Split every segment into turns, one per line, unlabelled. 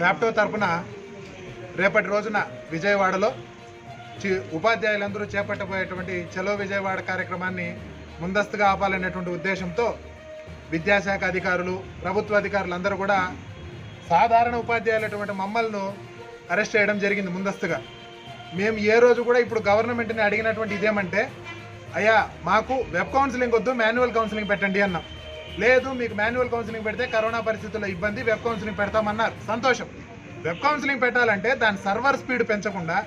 ఫ్యాప్టో తరఫున రేపటి రోజున విజయవాడలో చి- ఉపాధ్యాయులందరూ చేపట్టబోయేటువంటి చలో విజయవాడ కార్యక్రమాన్ని ముందస్తుగా ఆపాలనేటువంటి ఉద్దేశంతో విద్యాశాఖ అధికారులు ప్రభుత్వ అధికారులు అందరూ కూడా సాధారణ ఉపాధ్యాయులటువంటి మమ్మల్ని అరెస్ట్ చేయడం జరిగింది ముందస్తుగా. మేము ఏ రోజు కూడా ఇప్పుడు గవర్నమెంట్ని అడిగినటువంటి ఇదేమంటే అయ్యా మాకు వెబ్ కౌన్సిలింగ్ వద్దు మాన్యువల్ కౌన్సిలింగ్ పెట్టండి అన్నాం. లేదు మీకు మాన్యువల్ కౌన్సిలింగ్ పెడితే కరోనా పరిస్థితుల్లో ఇబ్బంది వెబ్ కౌన్సిలింగ్ పెడతామన్నారు. సంతోషం. వెబ్ కౌన్సిలింగ్ పెట్టాలంటే దాని సర్వర్ స్పీడ్ పెంచకుండా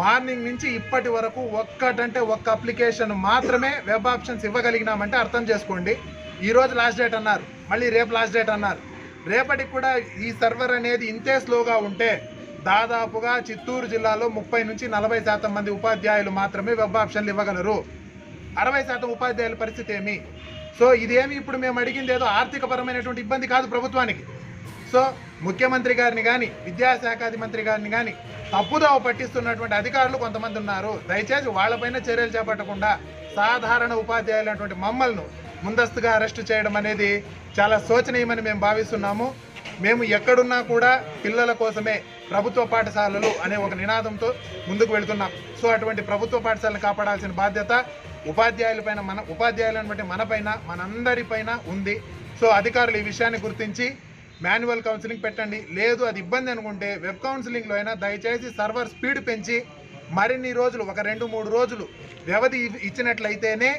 మార్నింగ్ నుంచి ఇప్పటి వరకు ఒక్కటంటే ఒక్క అప్లికేషన్ మాత్రమే వెబ్ ఆప్షన్స్ ఇవ్వగలిగినామంటే అర్థం చేసుకోండి. ఈరోజు లాస్ట్ డేట్ అన్నారు మళ్ళీ రేపు లాస్ట్ డేట్ అన్నారు. రేపటికి కూడా ఈ సర్వర్ అనేది ఇంతే స్లోగా ఉంటే దాదాపుగా చిత్తూరు జిల్లాలో ముప్పై నుంచి నలభై శాతం మంది ఉపాధ్యాయులు మాత్రమే వెబ్ ఆప్షన్లు ఇవ్వగలరు. అరవై శాతం ఉపాధ్యాయుల పరిస్థితి ఏమి? సో ఇదేమి ఇప్పుడు మేము అడిగింది ఏదో ఆర్థిక పరమైనటువంటి ఇబ్బంది కాదు ప్రభుత్వానికి. సో ముఖ్యమంత్రి గారిని కానీ విద్యాశాఖాది మంత్రి గారిని కానీ తప్పుదోవ పట్టిస్తున్నటువంటి అధికారులు కొంతమంది ఉన్నారు. దయచేసి వాళ్ళపైన చర్యలు చేపట్టకుండా సాధారణ ఉపాధ్యాయులైనటువంటి మమ్మల్ని ముందస్తుగా అరెస్టు చేయడం అనేది చాలా శోచనీయమని మేము భావిస్తున్నాము. మేము ఎక్కడున్నా కూడా పిల్లల కోసమే ప్రభుత్వ పాఠశాలలు అనే ఒక నినాదంతో ముందుకు వెళుతున్నాం. సో అటువంటి ప్రభుత్వ పాఠశాలను కాపాడాల్సిన బాధ్యత ఉపాధ్యాయులపైన మన ఉపాధ్యాయులైనటువంటి మనపైన మనందరిపైన ఉంది. సో అధికారులు ఈ విషయాన్ని గుర్తించి మాన్యువల్ కౌన్సిలింగ్ పెట్టండి. లేదు అది ఇబ్బంది అనుకుంటే వెబ్ కౌన్సిలింగ్లో అయినా దయచేసి సర్వర్ స్పీడ్ పెంచి మరిన్ని రోజులు ఒక రెండు మూడు రోజులు వ్యవధి ఇచ్చినట్లయితేనే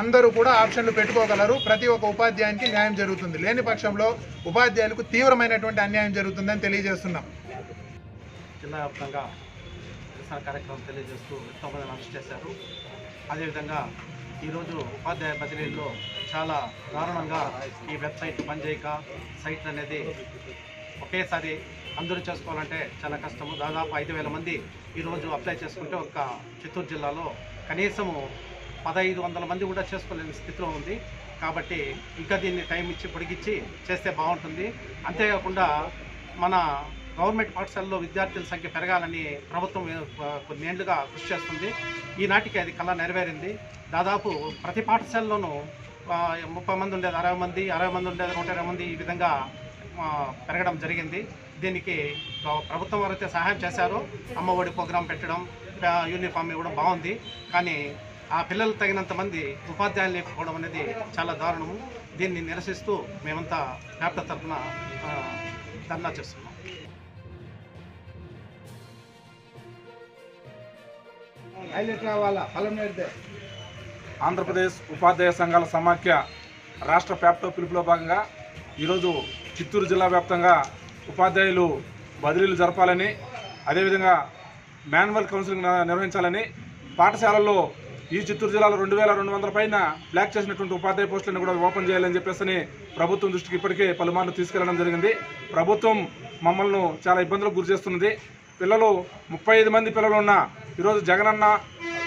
అందరూ కూడా ఆప్షన్లు పెట్టుకోగలరు. ప్రతి ఒక్క ఉపాధ్యాయునికి న్యాయం జరుగుతుంది. లేని పక్షంలో ఉపాధ్యాయులకు తీవ్రమైనటువంటి అన్యాయం జరుగుతుందని తెలియజేస్తున్నాం.
జిల్లా వ్యాప్తంగా నిరసన కార్యక్రమం తెలియజేస్తూ ఎంతో అరెస్ట్ చేశారు అదేవిధంగా ఈరోజు ఉపాధ్యాయ బదిలీల్లో చాలా దారుణంగా ఈ వెబ్సైట్ పనిచేయక సైట్ అనేది ఒకేసారి అందరూ చేసుకోవాలంటే చాలా కష్టము. దాదాపు ఐదు వేల మంది ఈరోజు అప్లై చేసుకుంటే ఒక చిత్తూరు జిల్లాలో కనీసము పదహైదు వందల మంది కూడా చేసుకోలేని స్థితిలో ఉంది. కాబట్టి ఇంకా దీన్ని టైం ఇచ్చి పొడిగించి చేస్తే బాగుంటుంది. అంతేకాకుండా మన గవర్నమెంట్ పాఠశాలలో విద్యార్థుల సంఖ్య పెరగాలని ప్రభుత్వం కొన్ని ఏళ్ళుగా కృషి చేస్తుంది. ఈనాటికి అది కళ నెరవేరింది. దాదాపు ప్రతి పాఠశాలలోనూ ముప్పై మంది ఉండేది అరవై మంది అరవై మంది ఉండేది నూట ఇరవై మంది ఈ విధంగా పెరగడం జరిగింది. దీనికి ప్రభుత్వం వారైతే సహాయం చేశారు. అమ్మఒడి ప్రోగ్రాం పెట్టడం యూనిఫామ్ ఇవ్వడం బాగుంది. కానీ ఆ పిల్లలు తగినంత మంది ఉపాధ్యాయులు లేకపోవడం అనేది చాలా దారుణము. దీన్ని నిరసిస్తూ మేమంతా వ్యాప్త తరఫున ధర్నా చేస్తున్నాం.
ఆంధ్రప్రదేశ్ ఉపాధ్యాయ సంఘాల సమాఖ్య రాష్ట్ర ప్యాప్టో పిలుపులో భాగంగా ఈరోజు చిత్తూరు జిల్లా వ్యాప్తంగా ఉపాధ్యాయులు బదిలీలు జరపాలని అదేవిధంగా మాన్యువల్ కౌన్సిలింగ్ నిర్వహించాలని పాఠశాలల్లో ఈ చిత్తూరు జిల్లాలో రెండు వేల రెండు వందల పైన బ్లాక్ చేసినటువంటి ఉపాధ్యాయ పోస్టులను కూడా ఓపెన్ చేయాలని చెప్పేసి ప్రభుత్వం దృష్టికి ఇప్పటికే పలుమార్లు తీసుకెళ్ళడం జరిగింది. ప్రభుత్వం మమ్మల్ని చాలా ఇబ్బందులకు గురి చేస్తున్నది. పిల్లలు ముప్పై ఐదు మంది పిల్లలు ఉన్న ఈరోజు జగనన్న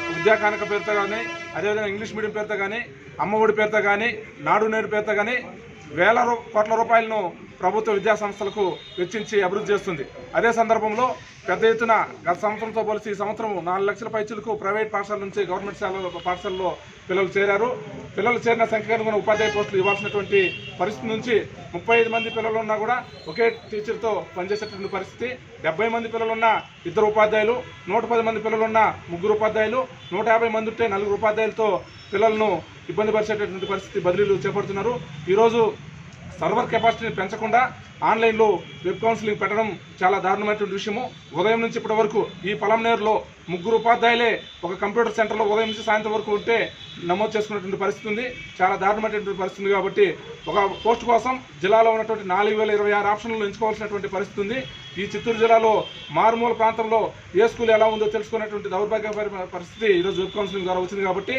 విద్యాకానిక పేరుతో కానీ అదేవిధంగా ఇంగ్లీష్ మీడియం పేరుతో కానీ అమ్మఒడి పేరుతో కానీ నాడు నేడు పేరుతో కానీ వేల కోట్ల రూపాయలను ప్రభుత్వ విద్యా సంస్థలకు వెచ్చించి అభివృద్ధి చేస్తుంది. అదే సందర్భంలో పెద్ద ఎత్తున గత సంవత్సరంతో పోలిసి ఈ సంవత్సరం నాలుగు లక్షల పైచులకు ప్రైవేట్ పాఠశాల నుంచి గవర్నమెంట్ శాల పాఠశాలలో పిల్లలు చేరారు. పిల్లలు చేరిన సంఖ్య అనుగుణ ఉపాధ్యాయ పోస్టులు ఇవ్వాల్సినటువంటి పరిస్థితి నుంచి ముప్పై ఐదు మంది పిల్లలు ఉన్నా కూడా ఒకే టీచర్తో పనిచేసేటువంటి పరిస్థితి. డెబ్బై మంది పిల్లలున్న ఇద్దరు ఉపాధ్యాయులు నూట పది మంది పిల్లలున్న ముగ్గురు ఉపాధ్యాయులు నూట యాభై మంది ఉంటే నలుగురు ఉపాధ్యాయులతో పిల్లలను ఇబ్బంది పరిచేటటువంటి పరిస్థితి బదిలీలు చేపడుతున్నారు. ఈరోజు సర్వర్ కెపాసిటీని పెంచకుండా ఆన్లైన్లో వెబ్ కౌన్సిలింగ్ పెట్టడం చాలా దారుణమైనటువంటి విషయము. ఉదయం నుంచి ఇప్పటి వరకు ఈ పలంనేరులో ముగ్గురు ఉపాధ్యాయులే ఒక కంప్యూటర్ సెంటర్లో ఉదయం నుంచి సాయంత్రం వరకు ఉంటే నమోదు చేసుకున్నటువంటి పరిస్థితి ఉంది. చాలా దారుణమైనటువంటి పరిస్థితి కాబట్టి ఒక పోస్ట్ కోసం జిల్లాలో ఉన్నటువంటి నాలుగు వేల ఇరవై ఆరు ఆప్షన్లు ఎంచుకోవాల్సినటువంటి పరిస్థితి ఉంది. ఈ చిత్తూరు జిల్లాలో మారుమూల ప్రాంతంలో ఏ స్కూల్ ఎలా ఉందో తెలుసుకునేటువంటి దౌర్భాగ్య పరిస్థితి ఈరోజు వెబ్ కౌన్సిలింగ్ ద్వారా వచ్చింది కాబట్టి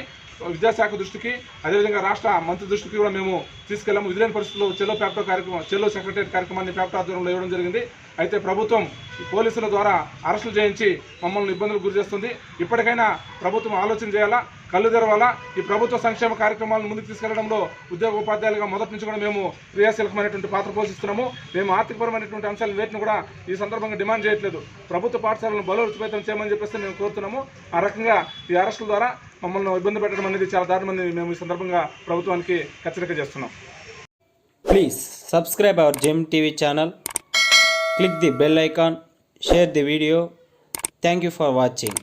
విద్యాశాఖ దృష్టికి అదేవిధంగా రాష్ట్ర మంత్రి దృష్టికి కూడా మేము తీసుకెళ్ళాము. విధులైన పరిస్థితుల్లో చెల్లో ప్యాప్టో కార్యక్రమం చెల్లో సెక్రటరీ కార్యక్రమాన్ని ప్యాప్టో ఆధ్వర్యంలో ఇవ్వడం జరిగింది. అయితే ప్రభుత్వం పోలీసుల ద్వారా అరెస్టులు చేయించి మమ్మల్ని ఇబ్బందులకు గురి చేస్తుంది. ఇప్పటికైనా ప్రభుత్వం ఆలోచన చేయాలా? కళ్ళు తెరవాలా? ఈ ప్రభుత్వ సంక్షేమ కార్యక్రమాలను ముందుకు తీసుకెళ్ళడంలో ఉద్యోగ ఉపాధ్యాయులుగా మొదటి నుంచి కూడా మేము క్రియాశీలకమైనటువంటి పాత్ర పోషిస్తున్నాము. మేము ఆర్థికపరమైనటువంటి అంశాలు వేటిని కూడా ఈ సందర్భంగా డిమాండ్ చేయట్లేదు. ప్రభుత్వ పాఠశాలను బలోపేతం చేయమని చెప్పేసి మేము కోరుతున్నాము. ఆ రకంగా ఈ అరెస్టుల ద్వారా మమ్మల్ని ఇబ్బంది పెట్టడం అనేది చాలా దారుణం అనేది మేము ఈ సందర్భంగా ప్రభుత్వానికి హెచ్చరిక చేస్తున్నాం.
Please subscribe our Gem TV channel click the bell icon share the video thank for watching